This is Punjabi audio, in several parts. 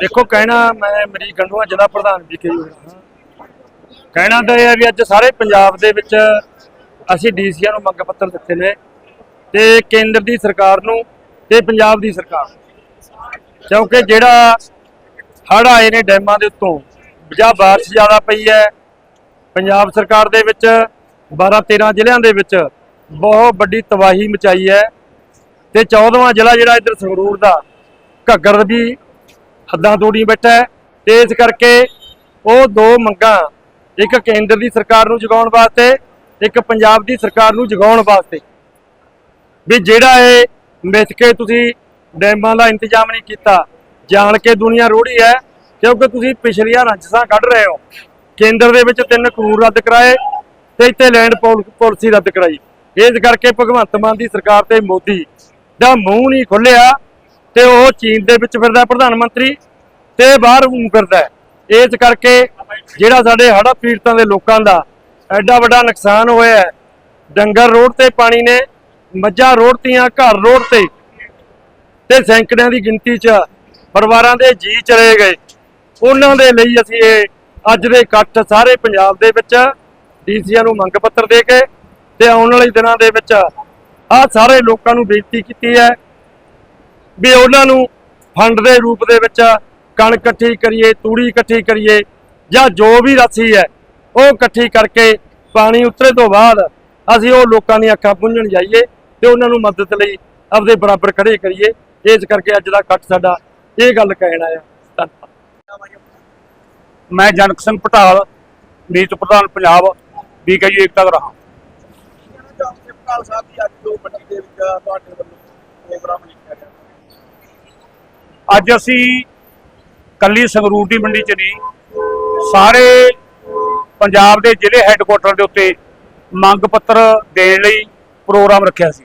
ਦੇਖੋ, ਕਹਿਣਾ ਮੈਂ ਮੇਰੀ ਗੰਡੂਆ, ਜ਼ਿਲ੍ਹਾ ਪ੍ਰਧਾਨ ਵਿਖੇ ਜੀ ਹਾਂ ਕਹਿਣਾ ਤਾਂ ਇਹ ਹੈ ਵੀ ਅੱਜ ਸਾਰੇ ਪੰਜਾਬ ਦੇ ਵਿੱਚ ਅਸੀਂ ਡੀਸੀਆਂ ਨੂੰ ਮੰਗ ਪੱਤਰ ਦਿੱਤੇ ਨੇ ਤੇ ਕੇਂਦਰ ਦੀ ਸਰਕਾਰ ਨੂੰ ਤੇ ਪੰਜਾਬ ਦੀ ਸਰਕਾਰ ਨੂੰ। ਕਿਉਂਕਿ ਜਿਹੜਾ ਹੜ੍ਹ ਆਏ ਨੇ ਡੈਮਾਂ ਦੇ ਉੱਤੋਂ, ਜਾਂ ਬਾਰਿਸ਼ ਜ਼ਿਆਦਾ ਪਈ ਹੈ, ਪੰਜਾਬ ਸਰਕਾਰ ਦੇ ਵਿੱਚ 12 13 ਜ਼ਿਲ੍ਹਿਆਂ ਦੇ ਵਿੱਚ ਬਹੁਤ ਵੱਡੀ ਤਬਾਹੀ ਮਚਾਈ ਹੈ ਤੇ 14ਵਾਂ ਜ਼ਿਲ੍ਹਾ ਜਿਹੜਾ ਇੱਧਰ ਸੰਗਰੂਰ ਦਾ, ਘੱਗਰ ਵੀ ਹੱਦਾਂ ਤੋੜੀ ਬੈਠਾ ਹੈ। ਤੇ ਇਸ ਕਰਕੇ ਉਹ ਦੋ ਮੰਗਾਂ, ਇੱਕ ਕੇਂਦਰ ਦੀ ਸਰਕਾਰ ਨੂੰ ਜਗਾਉਣ ਵਾਸਤੇ, ਇੱਕ ਪੰਜਾਬ ਦੀ ਸਰਕਾਰ ਨੂੰ ਜਗਾਉਣ ਵਾਸਤੇ। ਵੀ ਜਿਹੜਾ ਇਹ ਮਿਸ ਕੇ ਤੁਸੀਂ ਡੈਮਾਂ ਦਾ ਇੰਤਜ਼ਾਮ ਨਹੀਂ ਕੀਤਾ, ਜਾਣ ਕੇ ਦੁਨੀਆ ਰੋੜੀ ਹੈ, ਕਿਉਂਕਿ ਤੁਸੀਂ ਪਿਛਲੀਆਂ ਰੰਜਸਾਂ ਕੱਢ ਰਹੇ ਹੋ। ਕੇਂਦਰ ਦੇ ਵਿੱਚ ਤਿੰਨ ਕਾਨੂੰਨ ਰੱਦ ਕਰਾਏ ਤੇ ਇੱਥੇ ਲੈਂਡ ਪਾਲਿਸੀ ਰੱਦ ਕਰਾਈ। ਇਸ ਕਰਕੇ ਭਗਵੰਤ ਮਾਨ ਦੀ ਸਰਕਾਰ ਤੇ ਮੋਦੀ ਦਾ ਮੂੰਹ ਨਹੀਂ ਖੁੱਲਿਆ। ਤੇ ਉਹ ਚੀਨ ਦੇ ਵਿੱਚ ਫਿਰਦਾ ਪ੍ਰਧਾਨ ਮੰਤਰੀ, ਤੇ ਬਾਹਰ ਘੁੰਮ ਫਿਰਦਾ ਇਸ ਕਰਕੇ ਜਿਹੜਾ ਸਾਡੇ ਹੜ੍ਹ ਪੀੜਤਾਂ ਦੇ ਲੋਕਾਂ ਦਾ ਐਡਾ ਵੱਡਾ ਨੁਕਸਾਨ ਹੋਇਆ ਹੈ, ਡੰਗਰ ਰੋਡ ਤੇ ਪਾਣੀ ਨੇ, ਮੱਝਾਂ ਰੋਡਤੀਆਂ ਘਰ ਰੋਡ ਤੇ ਤੇ ਸੈਂਕੜਿਆਂ ਦੀ ਗਿਣਤੀ 'ਚ ਪਰਿਵਾਰਾਂ ਦੇ ਜੀ ਚਲੇ ਗਏ। ਉਹਨਾਂ ਦੇ ਲਈ ਅਸੀਂ ਇਹ ਅੱਜ ਦੇ ਇਕੱਠ ਸਾਰੇ ਪੰਜਾਬ ਦੇ ਵਿੱਚ ਡੀਸੀਆਂ ਨੂੰ ਮੰਗ ਪੱਤਰ ਦੇ ਕੇ ਤੇ ਆਉਣ ਵਾਲੇ ਦਿਨਾਂ ਦੇ ਵਿੱਚ ਆਹ ਸਾਰੇ ਲੋਕਾਂ ਨੂੰ ਬੇਨਤੀ ਕੀਤੀ ਹੈ ਵੀ ਉਹਨਾਂ ਨੂੰ ਫੰਡ ਦੇ ਰੂਪ ਦੇ ਵਿੱਚ ਕਣਕ ਇਕੱਠੀ ਕਰੀਏ, ਤੂੜੀ ਇਕੱਠੀ ਕਰੀਏ ਜਾਂ ਜੋ ਵੀ ਰਾਸ਼ੀ ਹੈ, ਉਹ ਇਕੱਠੀ ਕਰਕੇ ਪਾਣੀ ਉਤਰੇ ਤੋਂ ਬਾਅਦ ਅਸੀਂ ਉਹ ਲੋਕਾਂ ਦੀਆਂ ਅੱਖਾਂ ਪੁੰਝਣ ਜਾਈਏ ਤੇ ਉਹਨਾਂ ਨੂੰ ਮਦਦ ਲਈ ਆਪਦੇ ਬਰਾਬਰ ਖੜੇ ਕਰੀਏ। ਇਸ ਕਰਕੇ ਅੱਜ ਦਾ ਇਕੱਠ ਸਾਡਾ ਇਹ ਗੱਲ ਕਹਿਣਾ ਆ ਧੰਨਵਾਦ। ਮੈਂ ਜਨਕ ਸਿੰਘ ਪਟਾਲ, ਮੀਤ ਪ੍ਰਧਾਨ ਪੰਜਾਬ, ਬੀਕੇਯੂ ਏਕਤਾ ਗ੍ਰਾਮ ਸਾਹਿਬ ਦੀ ਅੱਜ ਦੋ ਮੰਡੀ ਦੇ ਵਿੱਚ ਤੁਹਾਡੇ ਵੱਲੋਂ ਪ੍ਰੋਗਰਾਮ ਲਿਖਿਆ ਅੱਜ ਅਸੀਂ ਕੱਲੀ ਸੰਗਰੂਰ ਦੀ ਮੰਡੀ 'ਚ ਨਹੀਂ, ਸਾਰੇ ਪੰਜਾਬ ਦੇ ਜ਼ਿਲ੍ਹੇ ਹੈੱਡਕੁਆਟਰ ਦੇ ਉੱਤੇ ਮੰਗ ਪੱਤਰ ਦੇਣ ਲਈ ਪ੍ਰੋਗਰਾਮ ਰੱਖਿਆ ਸੀ।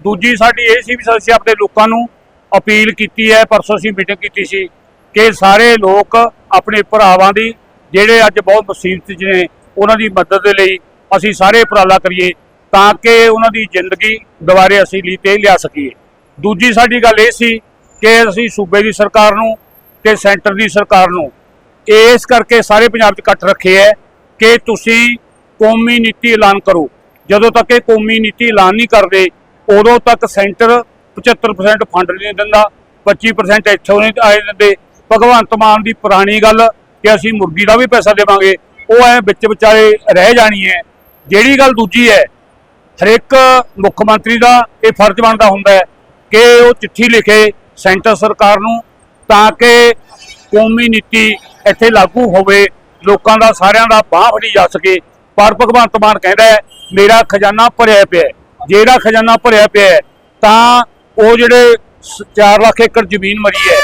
ਦੂਜੀ ਸਾਡੀ ਇਹ ਸੀ ਵੀ ਅਸੀਂ ਆਪਣੇ ਲੋਕਾਂ ਨੂੰ ਅਪੀਲ ਕੀਤੀ ਹੈ, ਪਰਸੋਂ ਅਸੀਂ ਮੀਟਿੰਗ ਕੀਤੀ ਸੀ ਕਿ ਸਾਰੇ ਲੋਕ ਆਪਣੇ ਭਰਾਵਾਂ ਦੀ, ਜਿਹੜੇ ਅੱਜ ਬਹੁਤ ਮੁਸੀਬਤ 'ਚ ਨੇ, ਉਹਨਾਂ ਦੀ ਮਦਦ ਦੇ ਲਈ ਅਸੀਂ ਸਾਰੇ ਉਪਰਾਲਾ ਕਰੀਏ ਤਾਂ ਕਿ ਉਹਨਾਂ ਦੀ ਜ਼ਿੰਦਗੀ ਦੁਬਾਰੇ ਅਸੀਂ ਲਈ ਤੇ ਲਿਆ ਸਕੀਏ। ਦੂਜੀ ਸਾਡੀ ਗੱਲ ਇਹ ਸੀ ਕਿ ਅਸੀਂ ਸੂਬੇ ਦੀ ਸਰਕਾਰ ਨੂੰ ਤੇ ਸੈਂਟਰ ਦੀ ਸਰਕਾਰ ਨੂੰ ਇਸ ਕਰਕੇ ਸਾਰੇ ਪੰਜਾਬ 'ਚ ਇਕੱਠ ਰੱਖੇ ਹੈ ਕਿ ਤੁਸੀਂ ਕੌਮੀ ਨੀਤੀ ਐਲਾਨ ਕਰੋ। ਜਦੋਂ ਤੱਕ ਇਹ ਕੌਮੀ ਨੀਤੀ ਐਲਾਨ ਨਹੀਂ ਕਰਦੇ, ਉਦੋਂ ਤੱਕ ਸੈਂਟਰ 75% ਫੰਡ ਨਹੀਂ ਦਿੰਦਾ 25% ਇੱਥੋਂ ਨਹੀਂ ਆਏ ਦਿੰਦੇ। ਭਗਵੰਤ ਮਾਨ ਦੀ ਪੁਰਾਣੀ ਗੱਲ ਕਿ ਅਸੀਂ ਮੁਰਗੀ ਦਾ ਵੀ ਪੈਸਾ ਦੇਵਾਂਗੇ, ਉਹ ਐ ਵਿੱਚ ਵਿਚਾਲੇ ਰਹਿ ਜਾਣੀ ਹੈ ਜਿਹੜੀ ਗੱਲ ਦੂਜੀ ਹੈ ਹਰੇਕ ਮੁੱਖ ਮੰਤਰੀ ਦਾ ਇਹ ਫਰਜ਼ ਬਣਦਾ ਹੁੰਦਾ ਹੈ ਕਿ ਉਹ ਚਿੱਠੀ ਲਿਖੇ ਸੈਂਟਰ ਸਰਕਾਰ ਨੂੰ ਤਾਂ ਕਿ ਕੌਮੀ ਨੀਤੀ ਇੱਥੇ ਲਾਗੂ ਹੋਵੇ, ਲੋਕਾਂ ਦਾ ਸਾਰਿਆਂ ਦਾ ਬਾਹ ਫੜੀ ਜਾ ਸਕੇ। ਪਰ ਭਗਵੰਤ ਮਾਨ ਕਹਿੰਦਾ ਹੈ, ਮੇਰਾ ਖਜ਼ਾਨਾ ਭਰਿਆ ਪਿਆ ਜਿਹੜਾ ਖਜ਼ਾਨਾ ਭਰਿਆ ਪਿਆ ਤਾਂ ਉਹ ਜਿਹੜੇ 4 ਲੱਖ ਏਕੜ ਜ਼ਮੀਨ ਮਰੀ ਹੈ,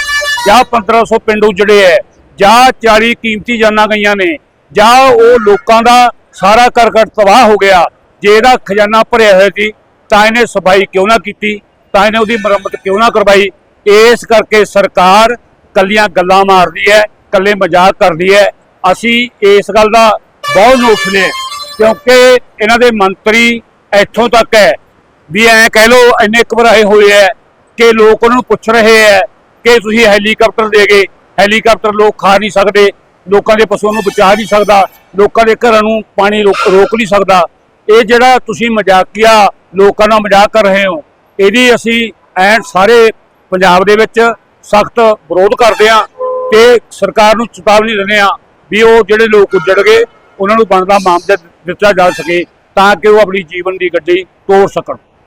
ਜਾਂ 1500 ਪਿੰਡ ਉਜੜੇ ਹੈ, ਜਾਂ 40 ਕੀਮਤੀ ਜਾਨਾਂ ਗਈਆਂ ਨੇ, ਜਾਂ ਉਹ ਲੋਕਾਂ ਦਾ ਸਾਰਾ ਕਰਕਟ ਤਬਾਹ ਹੋ ਗਿਆ ਜਿਹੜਾ ਖਜ਼ਾਨਾ ਭਰਿਆ ਹੋਇਆ ਸੀ, ਤਾਂ ਇਹਨੇ ਸਫ਼ਾਈ ਕਿਉਂ ਨਾ ਕੀਤੀ? ਤਾਂ ਇਹਨੇ ਉਹਦੀ ਮੁਰੰਮਤ ਕਿਉਂ ਨਾ ਕਰਵਾਈ? ਇਸ ਕਰਕੇ ਸਰਕਾਰ ਕੱਲੀਆਂ ਗੱਲਾਂ ਮਾਰਦੀ ਹੈ, ਕੱਲੇ ਮਜ਼ਾਕ ਕਰਦੀ ਹੈ। ਅਸੀਂ ਇਸ ਗੱਲ ਦਾ ਬਹੁਤ ਨੋਟ ਲਿਆ ਕਿਉਂਕਿ ਇਹਨਾਂ ਦੇ ਮੰਤਰੀ ਇੱਥੋਂ ਤੱਕ ਹੈ ਵੀ ਐਂ ਕਹਿ ਲੋ ਇੰਨੇ ਘਬਰਾਏ ਹੋਏ ਹੈ ਕਿ ਲੋਕ ਉਹਨਾਂ ਨੂੰ ਪੁੱਛ ਰਹੇ ਹੈ ਕਿ ਤੁਸੀਂ ਹੈਲੀਕਾਪਟਰ ਦੇ ਗਏ ਹੈਲੀਕਾਪਟਰ ਲੋਕ ਖਾ ਨਹੀਂ ਸਕਦੇ, ਲੋਕਾਂ ਦੇ ਪਸ਼ੂਆਂ ਨੂੰ ਬਚਾ ਨਹੀਂ ਸਕਦਾ, ਲੋਕਾਂ ਦੇ ਘਰਾਂ ਨੂੰ ਪਾਣੀ ਰੋਕ ਰੋਕ ਨਹੀਂ ਸਕਦਾ। ਇਹ ਜਿਹੜਾ ਤੁਸੀਂ ਮਜ਼ਾਕੀਆ ਲੋਕਾਂ ਨਾਲ ਮਜ਼ਾਕ ਕਰ ਰਹੇ ਹੋ, ਇਹਦੀ ਅਸੀਂ ਐਂ ਸਾਰੇ ਪੰਜਾਬ ਦੇ ਵਿੱਚ ਸਖਤ ਵਿਰੋਧ ਕਰਦੇ ਹਾਂ ਤੇ ਸਰਕਾਰ ਨੂੰ ਚੇਤਾਵਨੀ ਦਿੰਦੇ ਹਾਂ ਵੀ ਉਹ ਜਿਹੜੇ ਲੋਕ ਉੱਜੜ ਗਏ, ਉਹਨਾਂ ਨੂੰ ਬਣਦਾ ਮਾਮਲਾ ਦਿੱਤਾ ਜਾ ਸਕੇ ਤਾਂ ਕਿ ਉਹ ਆਪਣੀ ਜੀਵਨ ਦੀ ਗੱਡੀ ਤੋੜ ਸਕਣ।